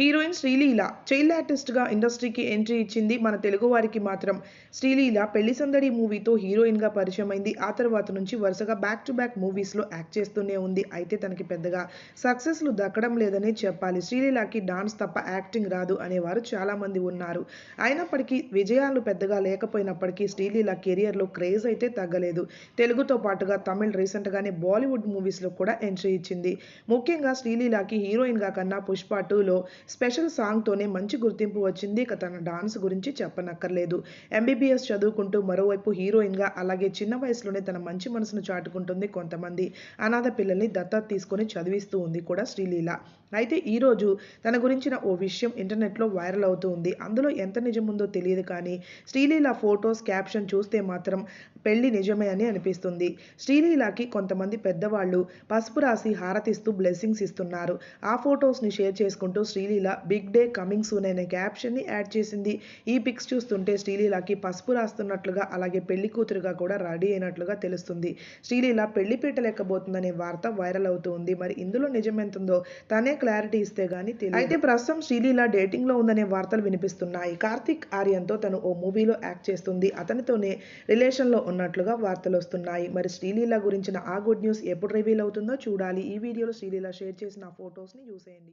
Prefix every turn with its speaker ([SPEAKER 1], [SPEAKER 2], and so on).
[SPEAKER 1] Heroine Sreeleela child ఆర్టిస్ట్గా ఇండస్ట్రీకి entry ఇచ్చింది మన తెలుగు వారికి మాత్రం. శ్రీలీల పెళ్ళి సందడి మూవీతో హీరోయిన్గా పరిచయం అయింది ఆ తర్వాత నుంచి వరుసగా బ్యాక్ టు బ్యాక్ మూవీస్లో యాక్ట్ చేస్తూనే ఉంది. అయితే తనకి పెద్దగా సక్సెస్లు దక్కడం లేదనే చెప్పాలి. శ్రీలీలకి డాన్స్ తప్ప యాక్టింగ్ రాదు అనేవారు చాలామంది ఉన్నారు. అయినప్పటికీ విజయాలు పెద్దగా లేకపోయినప్పటికీ శ్రీలీల కెరియర్లో క్రేజ్ అయితే తగ్గలేదు. తెలుగుతో పాటుగా తమిళ్ రీసెంట్గానే బాలీవుడ్ మూవీస్లో కూడా ఎంట్రీ ఇచ్చింది. ముఖ్యంగా శ్రీలీలకి హీరోయిన్గా కన్నా పుష్ప టూలో స్పెషల్ సాంగ్తోనే మంచి గుర్తింపు వచ్చింది. ఇక తన డాన్స్ గురించి చెప్పనక్కర్లేదు. ఎంబీబీఎస్ చదువుకుంటూ మరోవైపు హీరోయిన్గా అలాగే చిన్న వయసులోనే తన మంచి మనసును చాటుకుంటుంది కొంతమంది. అనాథ పిల్లల్ని దత్తత తీసుకొని చదివిస్తూ ఉంది కూడా శ్రీలీల. అయితే ఈరోజు తన గురించిన ఓ విషయం ఇంటర్నెట్లో వైరల్ అవుతూ ఉంది. అందులో ఎంత నిజముందో తెలియదు కానీ శ్రీలీల ఫొటోస్ క్యాప్షన్ చూస్తే మాత్రం పెళ్ళి నిజమే అని అనిపిస్తుంది. శ్రీలీలకి కొంతమంది పెద్దవాళ్ళు పసుపు రాసి హారతిస్తూ బ్లెస్సింగ్స్ ఇస్తున్నారు. ఆ ఫొటోస్ని షేర్ చేసుకుంటూ Sreeleela big day coming soon అనే క్యాప్షన్ని యాడ్ చేసింది. ఈ పిక్స్ చూస్తుంటే శ్రీలీలకి పసుపు రాస్తున్నట్లుగా అలాగే పెళ్ళి కూతురుగా కూడా రెడీ అయినట్లుగా తెలుస్తుంది. శ్రీలీల పెళ్ళి పీటలెక్కబోతుందనే వార్త వైరల్ అవుతూ ఉంది మరి ఇందులో నిజమెంతుందో తనే క్లారిటీ ఇస్తే గానీ తెలియదు అయితే ప్రస్తుతం శ్రీలీల డేటింగ్లో ఉందనే వార్తలు వినిపిస్తున్నాయి. కార్తిక్ ఆర్యన్తో తను ఓ మూవీలో యాక్ట్ చేస్తుంది. అతనితోనే రిలేషన్లో ఉన్నట్లుగా వార్తలు వస్తున్నాయి. మరి శ్రీలీల గురించిన ఆ గుడ్ న్యూస్ ఎప్పుడు రివీల్ అవుతుందో చూడాలి. ఈ వీడియోలో శ్రీలీల షేర్ చేసిన ఫొటోస్ని చూసేయండి.